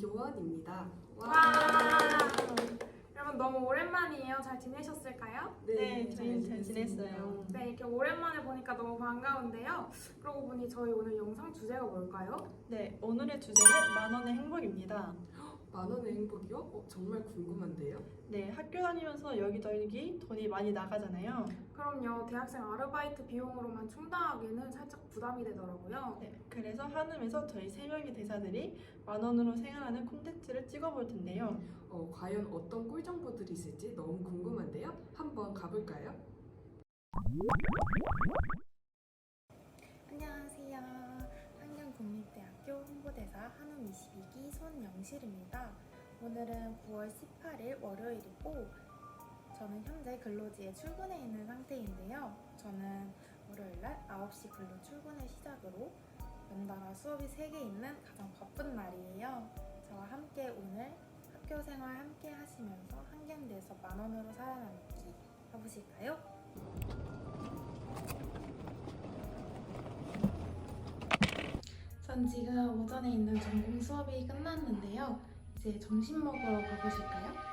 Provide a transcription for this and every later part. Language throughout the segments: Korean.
이효원입니다. 와! 여러분 너무 오랜만이에요. 잘 지내셨을까요? 네, 저희는 잘 지냈어요. 네, 이렇게 오랜만에 보니까 너무 반가운데요. 그러고 보니 저희 오늘 영상 주제가 뭘까요? 네, 오늘의 주제는 만 원의 행복입니다. 만 원의 행복이요? 어, 정말 궁금한데요. 네, 학교 다니면서 여기저기 돈이 많이 나가잖아요. 그럼요, 대학생 아르바이트 비용으로만 충당하기는 살짝 부담이 되더라고요. 네, 그래서 한음에서 저희 세 명의 대사들이 만 원으로 생활하는 콘텐츠를 찍어볼 텐데요. 어, 과연 어떤 꿀 정보들이 있을지 너무 궁금한데요. 한번 가볼까요? 홍보대사 한음 22기 손영실입니다. 오늘은 9월 18일 월요일이고 저는 현재 근로지에 출근해 있는 상태인데요. 저는 월요일날 9시 근로 출근을 시작으로 연달아 수업이 3개 있는 가장 바쁜 날이에요. 저와 함께 오늘 학교 생활 함께 하시면서 한경대에서 만 원으로 살아남기 해보실까요? 전 지금 오전에 있는 전공 수업이 끝났는데요. 이제 점심 먹으러 가보실까요?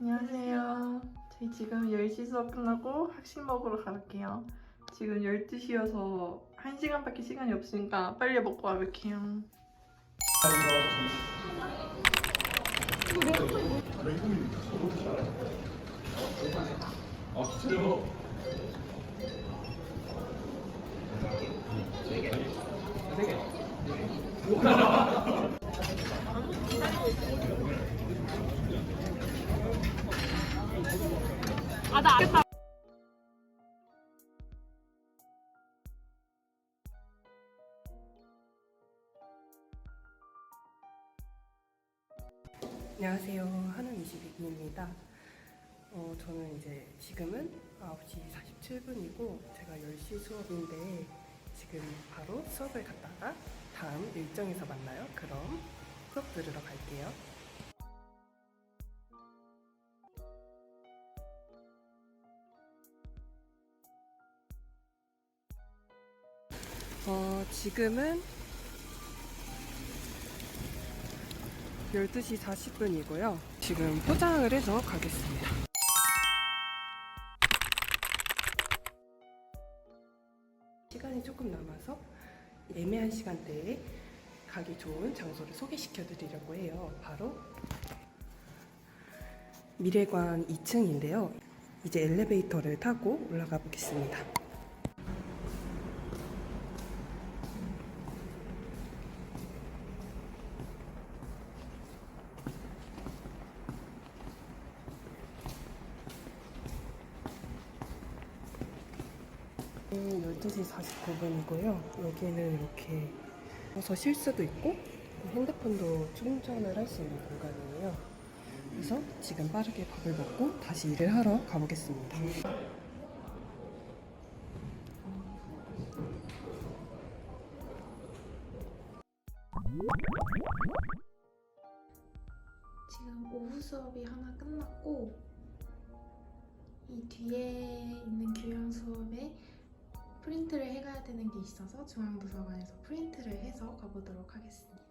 안녕하세요. 저희 지금 10시 수업 끝나고 학식 먹으러 갈게요. 지금 12시여서 1시간밖에 시간이 없으니까 빨리 먹고 가볼게요. 아, 어, 저는 이제 지금은 9시 47분이고 제가 10시 수업인데 지금 바로 수업을 갔다가 다음 일정에서 만나요. 그럼 수업 들으러 갈게요. 어, 지금은 12시 40분이고요. 지금 포장을 해서 가겠습니다. 애매한 시간대에 가기 좋은 장소를 소개시켜 드리려고 해요. 바로 미래관 2층인데요. 이제 엘리베이터를 타고 올라가 보겠습니다. 음, 12시 49분이고요. 여기는 이렇게 서서 쉴 수도 있고 핸드폰도 충전을 할 수 있는 공간이에요. 그래서 지금 빠르게 밥을 먹고 다시 일을 하러 가보겠습니다. 지금 오후 수업이 하나 끝났고 이 뒤에 있는 교양 수업에 프린트를 해가야 되는 게 있어서 중앙도서관에서 프린트를 해서 가보도록 하겠습니다.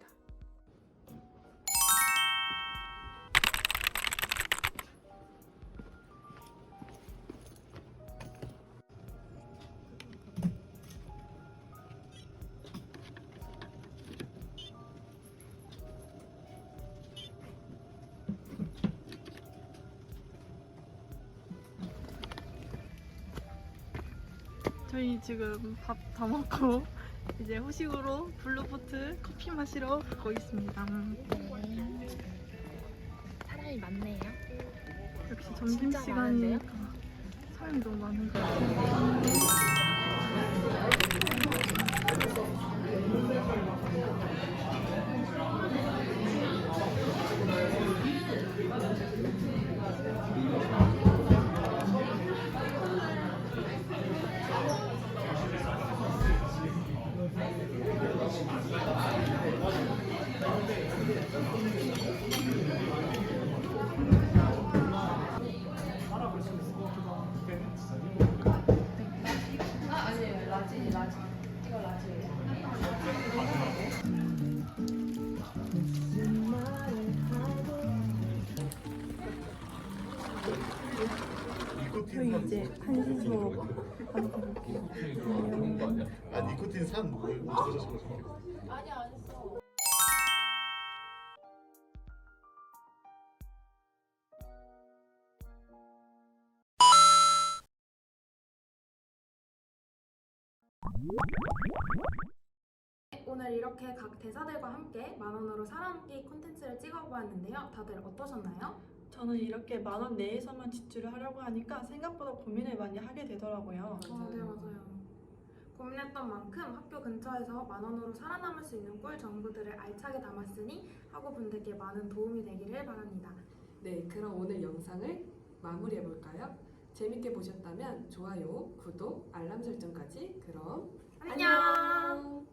저희 지금 밥 다 먹고 이제 후식으로 블루보트 커피 마시러 가고 있습니다. 사람이 많네요. 역시 진짜 점심시간이니까 사람이 너무 많은 것 같아요. 저희 이제 한시 수업 하러 가볼게요. 아 니코틴 산 뭐예요? 어쩌고 저쩌고 저쩌고. 오늘 이렇게 각 대사들과 함께 만 원으로 사람기 콘텐츠를 찍어보았는데요. 다들 어떠셨나요? 저는 이렇게 만 원 내에서만 지출을 하려고 하니까 생각보다 고민을 많이 하게 되더라고요. 어, 네 맞아요. 고민했던 만큼 학교 근처에서 만 원으로 살아남을 수 있는 꿀 정보들을 알차게 담았으니 학우 분들께 많은 도움이 되기를 바랍니다. 네, 그럼 오늘 영상을 마무리해 볼까요? 재밌게 보셨다면 좋아요, 구독, 알람 설정까지 그럼 안녕.